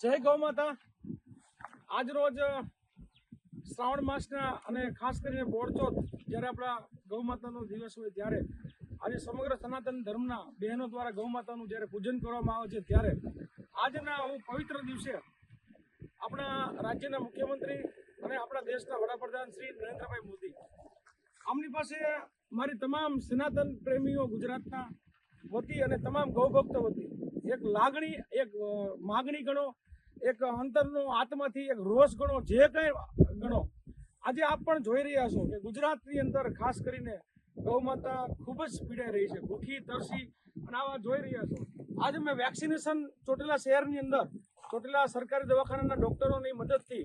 જય ગૌ માતા. આજ રોજ શ્રાવણ માસના અને ખાસ કરીને બોરચોત જ્યારે આપણા ગૌ માતાનો દિવસ હોય ત્યારે, આજે સમગ્ર સનાતન ધર્મના બહેનો દ્વારા ગૌ માતાનું જ્યારે પૂજન કરવામાં આવે છે ત્યારે, આજના હું પવિત્ર દિવસે આપણા રાજ્યના મુખ્યમંત્રી અને આપણા દેશના વડાપ્રધાન શ્રી નરેન્દ્રભાઈ મોદી, આમની પાસે મારી તમામ સનાતન પ્રેમીઓ ગુજરાતના વતી અને તમામ ગૌભક્તો વતી. એક લાગણી, એક માગણી ગણો, એક અંતરનો આત્માથી એક રોષ ગણો, જે કંઈ ગણો. આજે આપ પણ જોઈ રહ્યા છો કે ગુજરાતની અંદર ખાસ કરીને ગૌ માતા ખૂબ જ પીડાઈ રહી છે. ભૂખી, તરસી અને આવા જોઈ રહ્યા છો. આજે મેં વેક્સિનેશન ચોટીલા શહેરની અંદર, ચોટીલા સરકારી દવાખાનાના ડોક્ટરોની મદદથી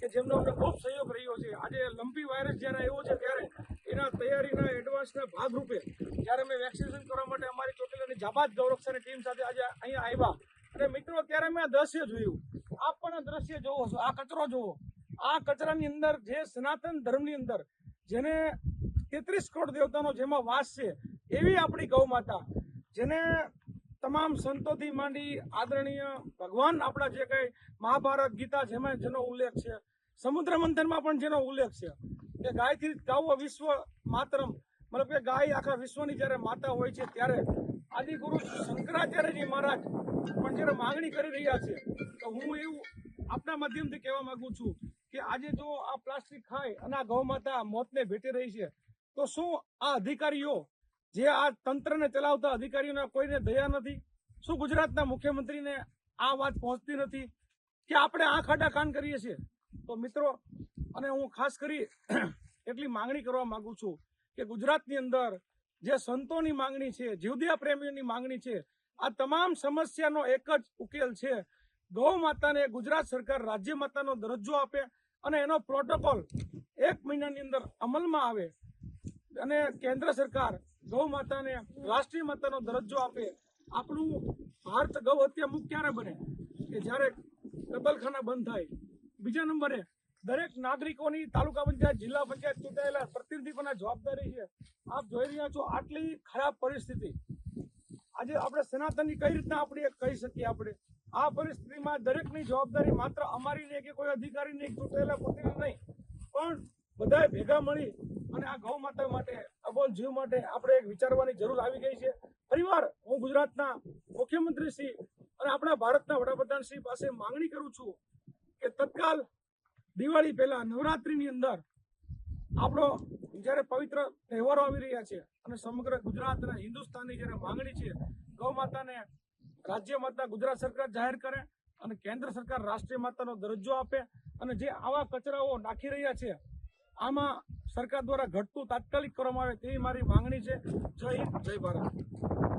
કે જેમનો અમને ખૂબ સહયોગ રહ્યો છે. આજે લંપી વાયરસ જ્યારે આવ્યો છે ત્યારે એના તૈયારીના એડવાન્સના ભાગરૂપે જ્યારે મેં વેક્સિનેશન કરવા માટે અમારી ચોટીલાની જાબાદ ગૌરક્ષાની ટીમ સાથે આજે અહીંયા આવ્યા. અને મિત્રો, ત્યારે મેં દ્રશ્ય જોયું. આપ પણ દ્રશ્ય જોવો છો. આ કચરો જોવો. આ કચરાની અંદર જે સનાતન ધર્મની અંદર જેને તેત્રીસ કરોડ દેવતાનો જેમાં વાસ છે, એવી આપણી ગૌ માતા, જેને તમામ સંતોથી માંડી આદરણીય ભગવાન આપણા જે કંઈ મહાભારત ગીતા જેમાં જેનો ઉલ્લેખ છે, સમુદ્ર મંથનમાં પણ જેનો ઉલ્લેખ છે, કે ગાયથી ગાવો વિશ્વ માતરમ. મતલબ કે ગાય આખા વિશ્વની જ્યારે માતા હોય છે, ત્યારે આદિ ગુરુ શંકરાચાર્યજી મહારાજ પણ જ્યારે માગણી કરી રહ્યા છે, તો હું એવું આપના માધ્યમથી કહેવા માંગુ છું કે આજે જો આ પ્લાસ્ટિક ખાય અને આ ગૌ માતા મોતને ભેટી રહી છે, તો શું આ અધિકારીઓ જે આ તંત્રને ચલાવતા અધિકારીઓને કોઈને દયા નથી? શું ગુજરાતના મુખ્યમંત્રીને આ વાત પહોંચતી નથી કે આપણે આ ખાડા કાન કરીએ છીએ? તો મિત્રો, અને હું ખાસ કરી એટલી માંગણી કરવા માંગુ છું કે ગુજરાતની અંદર જે સંતોની માંગણી છે જીવદયા પ્રેમીઓની માંગણી છે, આ તમામ સમસ્યાનો એક જ ઉકેલ છે. ગૌ માતાને ગુજરાત સરકાર રાજ્ય માતાનો દરજ્જો આપે અને એનો પ્રોટોકોલ એક મહિનાની અંદર અમલમાં આવે અને કેન્દ્ર સરકાર ગૌ માતાને રાષ્ટ્રીય માતાનો દરજ્જો આપે. આપણું ભારત ગૌ હત્યા મુક્ત ક્યારે બને? કે જ્યારે કતલખાના બંધ થાય. બીજા નંબરે દરેક નાગરિકોની તાલુકા પંચાયત, જિલ્લા પંચાયત ચૂંટાયેલા પ્રતિનિધિ પણ જવાબદારી છે. આપ જોઈ રહ્યા છો આટલી ખરાબ પરિસ્થિતિ. આજે આપણે સનાતનની કઈ રીતના આપણે કહી શકીએ આપણે? આ પરિસ્થિતિમાં દરેકની જવાબદારી માત્ર અમારી નહીં કે કોઈ અધિકારી નહીં ચૂંટાયેલા પ્રતિનિધિ નહીં. પણ બધાએ ભેગા મળી અને આ ગૌ માતા માટે, અબોલ જીવ માટે આપણે એક વિચારવાની જરૂર આવી ગઈ છે. ફરીવાર હું ગુજરાતના મુખ્યમંત્રી શ્રી અને આપણા ભારતના વડાપ્રધાન શ્રી પાસે માંગણી કરું છું કે તત્કાલ દિવાળી પહેલા નવરાત્રિની અંદર આપણો જ્યારે પવિત્ર તહેવારો આવી રહ્યા છે અને સમગ્ર ગુજરાત અને હિન્દુસ્તાનની જ્યારે માંગણી છે, ગૌ માતાને રાજ્ય માતા ગુજરાત સરકાર જાહેર કરે અને કેન્દ્ર સરકાર રાષ્ટ્રીય માતાનો દરજ્જો આપે અને જે આવા કચરાઓ નાખી રહ્યા છે, આમાં સરકાર દ્વારા ઘટતું તાત્કાલિક કરવામાં આવે તેવી મારી માંગણી છે. જય હિન્દ, જય ભારત.